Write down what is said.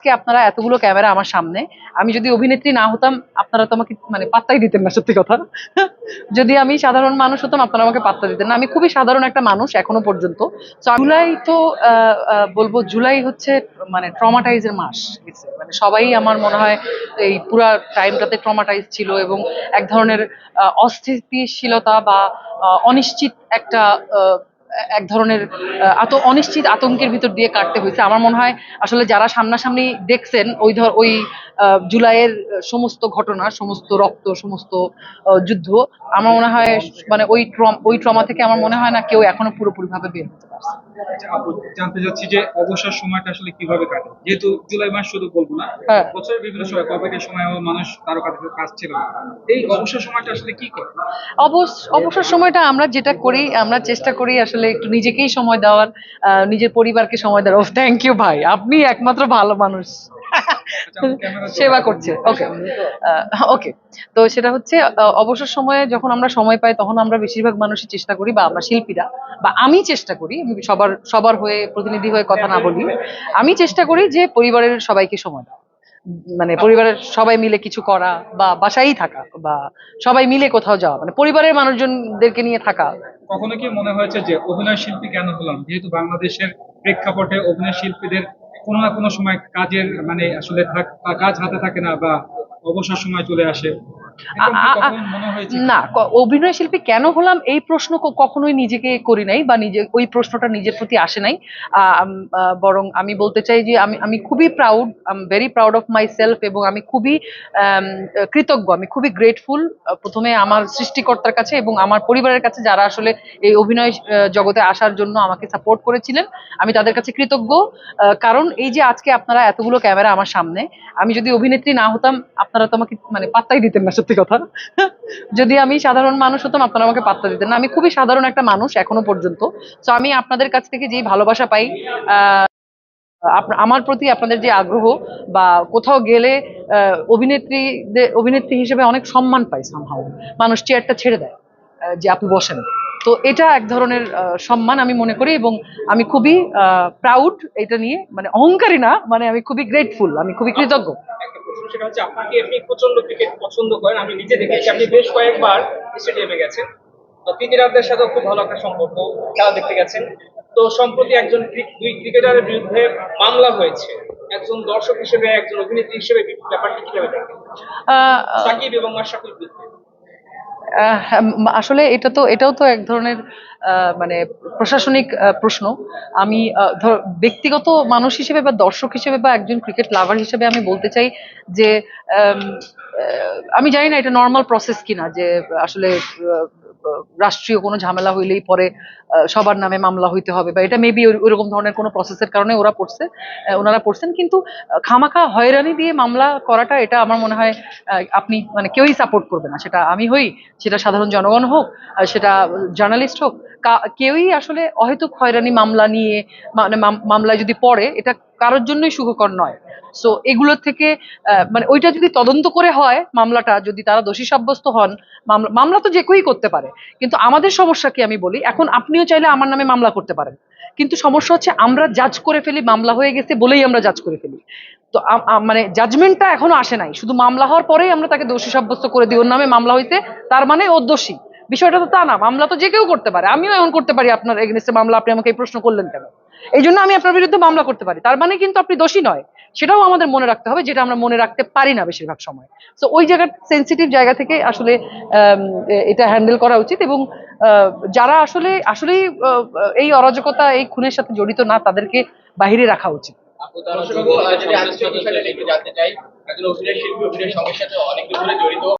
আজকে আপনারা এতগুলো ক্যামেরা আমার সামনে। আমি যদি অভিনেত্রী না হতাম, আপনারা তো আমাকে মানে পাত্তাই দিতেন না, সত্যি কথা। যদি আমি সাধারণ মানুষ হতাম, আপনারা আমাকে পাত্তা দিতেন না। আমি খুবই সাধারণ একটা মানুষ এখনও পর্যন্ত। জুলাই তো বলব জুলাই হচ্ছে মানে ট্রমাটাইজের মাস। মানে সবাই আমার মনে হয় এই পুরা টাইমটাতে ট্রমাটাইজ ছিল এবং এক ধরনের অস্থিতিশীলতা বা অনিশ্চিত একটা এক ধরনের আত অনিশ্চিত আতঙ্কের ভিতর দিয়ে কাটতে হয়েছে। আমার মনে হয় আসলে যারা সামনাসামনি দেখছেন ওই ধর ওই জুলাইয়ের সমস্ত ঘটনা সমস্ত রক্ত সমস্ত যুদ্ধ আমার মনে হয় মানে ওই ট্রম ওই ট্রমা থেকে আমার মনে হয় না কেউ এখনও পুরোপুরি ভাবে বের হতে পারছে। আচ্ছা, জানতে চাচ্ছি যে অবসর সময়টা আসলে কীভাবে কাটে? যেহেতু জুলাই মাস শুধু বলব না হ্যাঁ। বছরের বিভিন্ন সময় কোভিডের সময় মানুষ তারও কাছে কাজ ছিল এই অবসর সময়টা আসলে কি করে? অবসর সময়টা আমরা যেটা করি আমরা চেষ্টা করি আসলে একটু নিজেকেই সময় দেওয়ার নিজের পরিবারকে সময় দেওয়ার। থ্যাংক ইউ ভাই। আপনি একমাত্র ভালো মানুষ। সেবা করছে। ওকে ওকে তো সেটা হচ্ছে অবসর সময়ে যখন আমরা সময় পাই তখন আমরা বেশিরভাগ মানুষই চেষ্টা করি বা আমরা শিল্পীরা বা আমি চেষ্টা করি সবার সবার হয়ে প্রতিনিধি হয়ে কথা না বলি আমি চেষ্টা করি যে পরিবারের সবাইকে সময় দেওয়া। মানে পরিবারের সবাই মিলে কিছু করা বা বাসায় থাকা বা সবাই মিলে কোথাও যাওয়া মানে পরিবারের মানুষজনদেরকে নিয়ে থাকা। কখনো কি মনে হয়েছে যে অভিনয় শিল্পী কেন হলাম? যেহেতু বাংলাদেশের প্রেক্ষাপটে অভিনয় শিল্পীদের কোনো না কোনো সময় কাজের মানে আসলে কাজ হাতে থাকে না বা অবসর সময় চলে আসে। না অভিনয় শিল্পী কেন হলাম? এই প্রশ্ন কখনোই নিজেকে করি নাই বা নিজে ওই প্রশ্নটা নিজের প্রতি আসে নাই। বরং আমি বলতে চাই যে আমি আমি খুবই proud I very proud of myself এবং আমি খুবই কৃতজ্ঞ আমি খুবই গ্রেটফুল প্রথমে আমার সৃষ্টিকর্তার কাছে এবং আমার পরিবারের কাছে যারা আসলে এই অভিনয় জগতে আসার জন্য আমাকে সাপোর্ট করেছিলেন আমি তাদের কাছে কৃতজ্ঞ। কারণ এই যে আজকে আপনারা এতগুলো ক্যামেরা আমার সামনে আমি যদি অভিনেত্রী না হতাম আপনারা তো আমাকে মানে পাত্তাই দিতেন না সত্যি কথা। যদি আমি সাধারণ মানুষ হতাম, আপনারা আমাকে পাত্তা দিতেন না। আমি খুবই সাধারণ একটা মানুষ এখনও পর্যন্ত। তো আমি আপনাদের কাছ থেকে যেই ভালোবাসা পাই আমার প্রতি আপনাদের যে আগ্রহ বা কোথাও গেলে অভিনেত্রী অভিনেত্রী হিসেবে অনেক সম্মান পাই সামহাও মানুষ চেয়ারটা ছেড়ে দেয় যে আপনি বসেন। তো এটা এক ধরনের সম্মান আমি মনে করি এবং আমি খুবই প্রাউড এটা নিয়ে। মানে অহংকারী না মানে আমি খুবই গ্রেটফুল আমি খুবই কৃতজ্ঞ। সেটা হচ্ছে আপনাকে আপনি প্রচণ্ড ক্রিকেট পছন্দ করেন। আমি নিজে দেখেছি আপনি বেশ কয়েকবার স্টেডিয়ামে গেছেন। তো ক্রিকেটারদের সাথেও খুব ভালো একটা সম্পর্ক খেলা দেখতে গেছেন। তো সম্প্রতি একজন দুই ক্রিকেটারের বিরুদ্ধে মামলা হয়েছে। একজন দর্শক হিসেবে একজন অভিনেত্রী হিসেবে ব্যাপারটি কীভাবে দেখেন? আহ, সাকিব এবং মাশরাফির বিরুদ্ধে। আহ, উম, আসলে এটা তো এটাও তো এক ধরনের মানে প্রশাসনিক প্রশ্ন। আমি ধর ব্যক্তিগত মানুষ হিসেবে বা দর্শক হিসেবে বা একজন ক্রিকেট লাভার হিসেবে আমি বলতে চাই যে আম, জানি না এটা নর্মাল প্রসেস কিনা যে আসলে রাষ্ট্রীয় কোনো ঝামেলা হইলেই পরে সবার নামে মামলা হইতে হবে বা এটা মেবি ওইরকম ধরনের কোনো প্রসেসের কারণে ওরা পড়ছে ওনারা পড়ছেন কিন্তু খামাখা হয়রানি দিয়ে মামলা করাটা এটা আমার মনে হয় আপনি মানে কেউই সাপোর্ট করবে না। সেটা আমি হই, সেটা সাধারণ জনগণ হোক সেটা জার্নালিস্ট হোক কেউই আসলে অহেতুক হয়রানি মামলা নিয়ে মানে মামলায় যদি পড়ে, এটা কারোর জন্যই সুখকর নয়। সো এগুলোর থেকে মানে ওইটা যদি তদন্ত করে হয় মামলাটা, যদি তারা দোষী সাব্যস্ত হন, মামলা মামলা তো যে কেউই করতে পারে। কিন্তু আমাদের সমস্যা কি আমি বলি, এখন আপনিও চাইলে আমার নামে মামলা করতে পারেন। কিন্তু সমস্যা হচ্ছে আমরা জাজ করে ফেলি, মামলা হয়ে গেছে বলেই আমরা জাজ করে ফেলি। তো মানে জাজমেন্টটা এখনও আসে নাই। শুধু মামলা হওয়ার পরেই আমরা তাকে দোষী সাব্যস্ত করে দিই। ওর নামে মামলা হয়েছে তার মানে ও দোষী। বিষয়টা তো তা না, মামলা তো যে কেউ করতে পারে। আমিও এমন করতে পারি আপনার এগেনস্টে মামলা, আপনি আমাকে এই প্রশ্ন করলেন কেন? এই জন্য আমি আপনার বিরুদ্ধে মামলা করতে পারি। তার মানে কিন্তু আপনি দোষী নয়। সেটাও আমাদের মনে রাখতে হবে, যেটা আমরা মনে রাখতে পারি না বেশিরভাগ সময়। তো ওই জায়গার সেন্সিটিভ জায়গা থেকে আসলে এটা হ্যান্ডেল করা উচিত এবং যারা আসলে, আসলেই এই অরাজকতা, এই খুনের সাথে জড়িত না, তাদেরকে বাহিরে রাখা উচিত। অনেক জড়িত।